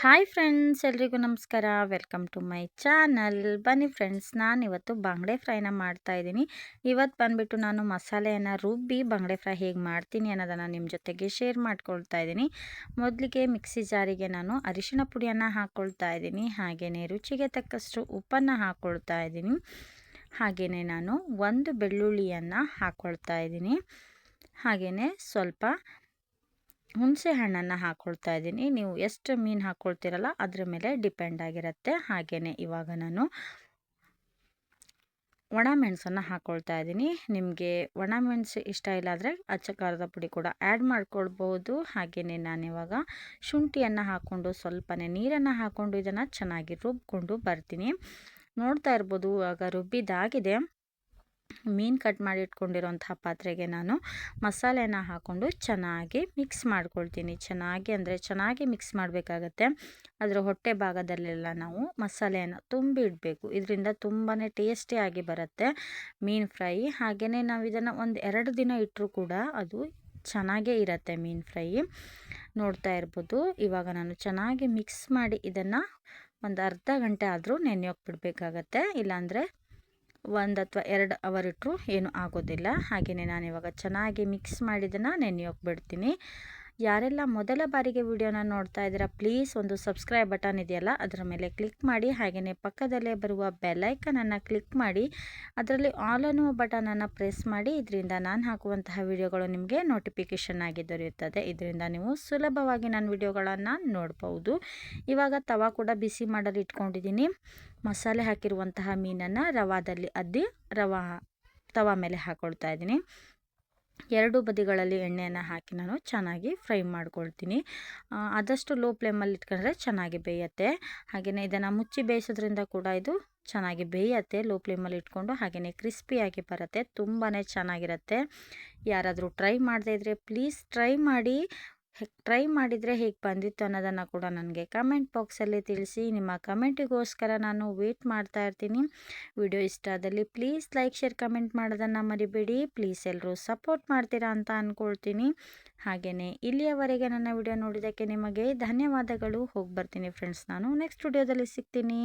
Hi friends, ಎಲ್ರಿಗೂ ನಮಸ್ಕಾರ. Welcome to my channel. ಬನ್ನಿ ಫ್ರೆಂಡ್ಸ್ ನಾನು ಇವತ್ತು ಬಂಗಡೆ ಫ್ರೈನ ಮಾಡ್ತಾ ಇದ್ದೀನಿ. ಇವತ್ತು ಬಂದುಬಿಟ್ಟು ನಾನು ಮಸಾಲೆಯನ್ನು ರುಬ್ಬಿ ಬಂಗಡೆ ಫ್ರೈ ಹೇಗೆ ಮಾಡ್ತೀನಿ ಅನ್ನೋದನ್ನು ನಿಮ್ಮ ಜೊತೆಗೆ ಶೇರ್ ಮಾಡ್ಕೊಳ್ತಾ ಇದ್ದೀನಿ. ಮೊದಲಿಗೆ ಮಿಕ್ಸಿ ಜಾರಿಗೆ ನಾನು ಅರಿಶಿಣ ಪುಡಿಯನ್ನು ಹಾಕ್ಕೊಳ್ತಾ ಇದ್ದೀನಿ. ಹಾಗೆಯೇ ರುಚಿಗೆ ತಕ್ಕಷ್ಟು ಉಪ್ಪನ್ನು ಹಾಕ್ಕೊಳ್ತಾ ಇದ್ದೀನಿ. ಹಾಗೆಯೇ ನಾನು ಒಂದು ಬೆಳ್ಳುಳ್ಳಿಯನ್ನು ಹಾಕ್ಕೊಳ್ತಾ ಇದ್ದೀನಿ. ಹಾಗೆಯೇ ಸ್ವಲ್ಪ ಹುಣಸೆ ಹಣ್ಣನ್ನು ಹಾಕ್ಕೊಳ್ತಾ ಇದ್ದೀನಿ. ನೀವು ಎಷ್ಟು ಮೀನು ಹಾಕ್ಕೊಳ್ತೀರಲ್ಲ ಅದ್ರ ಮೇಲೆ ಡಿಪೆಂಡ್ ಆಗಿರುತ್ತೆ. ಹಾಗೆಯೇ ಇವಾಗ ನಾನು ಒಣ ಮೆಣಸನ್ನು ಹಾಕ್ಕೊಳ್ತಾ ಇದ್ದೀನಿ. ನಿಮಗೆ ಒಣ ಮೆಣಸು ಇಷ್ಟ ಇಲ್ಲಾದರೆ ಅಚ್ಚ ಖಾರದ ಪುಡಿ ಕೂಡ ಆ್ಯಡ್ ಮಾಡ್ಕೊಳ್ಬೋದು. ಹಾಗೆಯೇ ನಾನಿವಾಗ ಶುಂಠಿಯನ್ನು ಹಾಕ್ಕೊಂಡು ಸ್ವಲ್ಪನೇ ನೀರನ್ನು ಹಾಕ್ಕೊಂಡು ಇದನ್ನು ಚೆನ್ನಾಗಿ ರುಬ್ಕೊಂಡು ಬರ್ತೀನಿ. ನೋಡ್ತಾ ಇರ್ಬೋದು ಇವಾಗ ರುಬ್ಬಿದಾಗಿದೆ ಮೀನು ಕಟ್ ಮಾಡಿ ಇಟ್ಕೊಂಡಿರೋಂತಹ ಪಾತ್ರೆಗೆ ನಾನು ಮಸಾಲೆನ ಹಾಕ್ಕೊಂಡು ಚೆನ್ನಾಗಿ ಮಿಕ್ಸ್ ಮಾಡ್ಕೊಳ್ತೀನಿ. ಚೆನ್ನಾಗಿ ಅಂದರೆ ಚೆನ್ನಾಗಿ ಮಿಕ್ಸ್ ಮಾಡಬೇಕಾಗತ್ತೆ. ಅದರ ಹೊಟ್ಟೆ ಭಾಗದಲ್ಲೆಲ್ಲ ನಾವು ಮಸಾಲೆಯನ್ನು ತುಂಬಿ ಇಡಬೇಕು. ಇದರಿಂದ ತುಂಬಾ ಟೇಸ್ಟಿಯಾಗಿ ಬರುತ್ತೆ ಮೀನು ಫ್ರೈ. ಹಾಗೆಯೇ ನಾವು ಇದನ್ನು ಒಂದು ಎರಡು ದಿನ ಇಟ್ಟರೂ ಕೂಡ ಅದು ಚೆನ್ನಾಗೇ ಇರುತ್ತೆ ಮೀನು ಫ್ರೈ. ನೋಡ್ತಾ ಇರ್ಬೋದು. ಇವಾಗ ನಾನು ಚೆನ್ನಾಗಿ ಮಿಕ್ಸ್ ಮಾಡಿ ಇದನ್ನು ಒಂದು ಅರ್ಧ ಗಂಟೆ ಆದರೂ ನೆನೆಯೋಕೆ ಬಿಡಬೇಕಾಗತ್ತೆ. ಇಲ್ಲಾಂದರೆ ಒಂದು ಅಥವಾ ಎರಡು ಅವರ್ ಇಟ್ಟರು ಏನೂ ಆಗೋದಿಲ್ಲ. ಹಾಗೆಯೇ ನಾನಿವಾಗ ಚೆನ್ನಾಗಿ ಮಿಕ್ಸ್ ಮಾಡಿದ್ದನ್ನು ನೆನೆಯೋಕೆ ಬಿಡ್ತೀನಿ. ಯಾರೆಲ್ಲ ಮೊದಲ ಬಾರಿಗೆ ವಿಡಿಯೋನ ನೋಡ್ತಾ ಇದ್ದೀರಾ, ಪ್ಲೀಸ್ ಒಂದು ಸಬ್ಸ್ಕ್ರೈಬ್ ಬಟನ್ ಇದೆಯಲ್ಲ, ಅದರ ಮೇಲೆ ಕ್ಲಿಕ್ ಮಾಡಿ, ಹಾಗೆಯೇ ಪಕ್ಕದಲ್ಲೇ ಬರುವ ಬೆಲ್ಲೈಕನನ್ನು ಕ್ಲಿಕ್ ಮಾಡಿ, ಅದರಲ್ಲಿ ಆಲ್ ಅನ್ನುವ ಬಟನನ್ನು ಪ್ರೆಸ್ ಮಾಡಿ, ಇದರಿಂದ ನಾನು ಹಾಕುವಂತಹ ವಿಡಿಯೋಗಳು ನಿಮಗೆ ನೋಟಿಫಿಕೇಷನ್ ಆಗಿ ದೊರೆಯುತ್ತದೆ. ಇದರಿಂದ ನೀವು ಸುಲಭವಾಗಿ ನನ್ನ ವಿಡಿಯೋಗಳನ್ನು ನೋಡ್ಬೋದು. ಇವಾಗ ತವಾ ಕೂಡ ಬಿಸಿ ಮಾಡಲು ಇಟ್ಕೊಂಡಿದ್ದೀನಿ. ಮಸಾಲೆ ಹಾಕಿರುವಂತಹ ಮೀನನ್ನು ರವಾದಲ್ಲಿ ಅದ್ದಿ ರವಾ ತವಾ ಮೇಲೆ ಹಾಕೊಳ್ತಾ ಇದ್ದೀನಿ. ಎರಡು ಬದಿಗಳಲ್ಲಿ ಎಣ್ಣೆಯನ್ನು ಹಾಕಿ ನಾನು ಚೆನ್ನಾಗಿ ಫ್ರೈ ಮಾಡ್ಕೊಳ್ತೀನಿ. ಆದಷ್ಟು ಲೋ ಫ್ಲೇಮಲ್ಲಿ ಇಟ್ಕೊಂಡ್ರೆ ಚೆನ್ನಾಗಿ ಬೇಯುತ್ತೆ. ಹಾಗೆಯೇ ಇದನ್ನು ಮುಚ್ಚಿ ಬೇಯಿಸೋದ್ರಿಂದ ಕೂಡ ಇದು ಚೆನ್ನಾಗಿ ಬೇಯತ್ತೆ ಲೋ ಫ್ಲೇಮಲ್ಲಿ ಇಟ್ಕೊಂಡು. ಹಾಗೆಯೇ ಕ್ರಿಸ್ಪಿಯಾಗಿ ಬರುತ್ತೆ ತುಂಬಾ ಚೆನ್ನಾಗಿರುತ್ತೆ. ಯಾರಾದರೂ ಟ್ರೈ ಮಾಡದೇ ಇದ್ದರೆ ಪ್ಲೀಸ್ ಟ್ರೈ ಮಾಡಿ. ಟ್ರೈ ಮಾಡಿದರೆ ಹೇಗೆ ಬಂದಿತ್ತು ಅನ್ನೋದನ್ನು ಕೂಡ ನನಗೆ ಕಮೆಂಟ್ ಬಾಕ್ಸಲ್ಲಿ ತಿಳಿಸಿ. ನಿಮ್ಮ ಕಮೆಂಟಿಗೋಸ್ಕರ ನಾನು ವೇಟ್ ಮಾಡ್ತಾ ಇರ್ತೀನಿ. ವಿಡಿಯೋ ಇಷ್ಟ ಆದಲ್ಲಿ ಪ್ಲೀಸ್ ಲೈಕ್, ಶೇರ್, ಕಮೆಂಟ್ ಮಾಡೋದನ್ನು ಮರಿಬೇಡಿ. ಪ್ಲೀಸ್ ಎಲ್ಲರೂ ಸಪೋರ್ಟ್ ಮಾಡ್ತೀರಾ ಅಂತ ಅಂದ್ಕೊಳ್ತೀನಿ ಹಾಗೆಯೇ ಇಲ್ಲಿಯವರೆಗೆ ನನ್ನ ವಿಡಿಯೋ ನೋಡಿದ್ದಕ್ಕೆ ನಿಮಗೆ ಧನ್ಯವಾದಗಳು. ಹೋಗಿ ಬರ್ತೀನಿ ಫ್ರೆಂಡ್ಸ್. ನಾನು ನೆಕ್ಸ್ಟ್ ವಿಡಿಯೋದಲ್ಲಿ ಸಿಗ್ತೀನಿ.